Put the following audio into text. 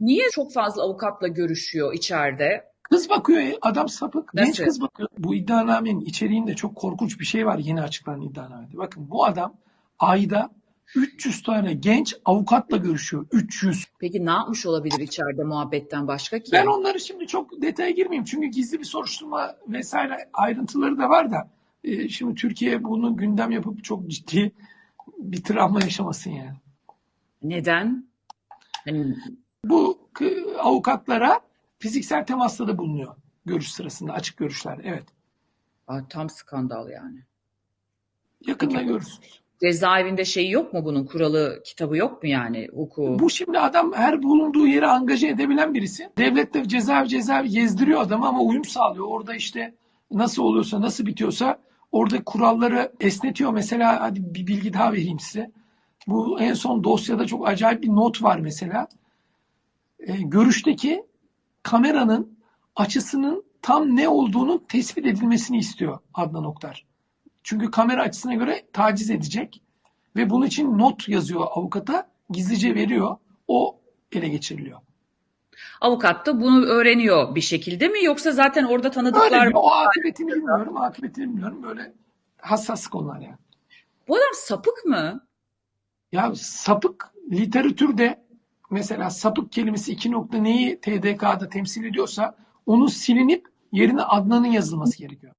Niye çok fazla avukatla görüşüyor içeride? Kız bakıyor, e, adam sapık. Genç Nasıl? kız bakıyor. Bu iddianamenin içeriğinde çok korkunç bir şey var yeni açıklanan iddianamede. Bakın bu adam ayda 300 tane genç avukatla görüşüyor. 300. Peki ne yapmış olabilir içeride muhabbetten başka ki? Ben onları şimdi çok detaya girmeyeyim. Çünkü gizli bir soruşturma vesaire ayrıntıları da var da. e, şimdi Türkiye bunu gündem yapıp çok ciddi bir travma yaşamasın yani. Neden? Hani Bu avukatlara fiziksel temasta da bulunuyor görüş sırasında açık görüşler. Evet. Aa, tam skandal yani. Yakında Peki. görürsünüz. Cezaevinde şeyi yok mu bunun? Kuralı, kitabı yok mu yani? Hukuku. Bu şimdi adam her bulunduğu yere angaje edebilen birisi. Devlet de cezaevi cezaevi gezdiriyor adamı ama uyum sağlıyor. Orada işte nasıl oluyorsa nasıl bitiyorsa orada kuralları esnetiyor. Mesela hadi bir bilgi daha vereyim size. Bu en son dosyada çok acayip bir not var mesela. Ee, görüşteki kameranın açısının tam ne olduğunu tespit edilmesini istiyor Adnan Oktar. Çünkü kamera açısına göre taciz edecek ve bunun için not yazıyor avukata, gizlice veriyor. O ele geçiriliyor. Avukat da bunu öğreniyor bir şekilde mi? Yoksa zaten orada tanıdıklar Öyle o akıbetini bilmiyorum, akıbetini bilmiyorum. Böyle hassas konular yani. Bu adam sapık mı? Ya sapık literatürde mesela sapık kelimesi iki nokta neyi TDK'da temsil ediyorsa onun silinip yerine Adnan'ın yazılması gerekiyor.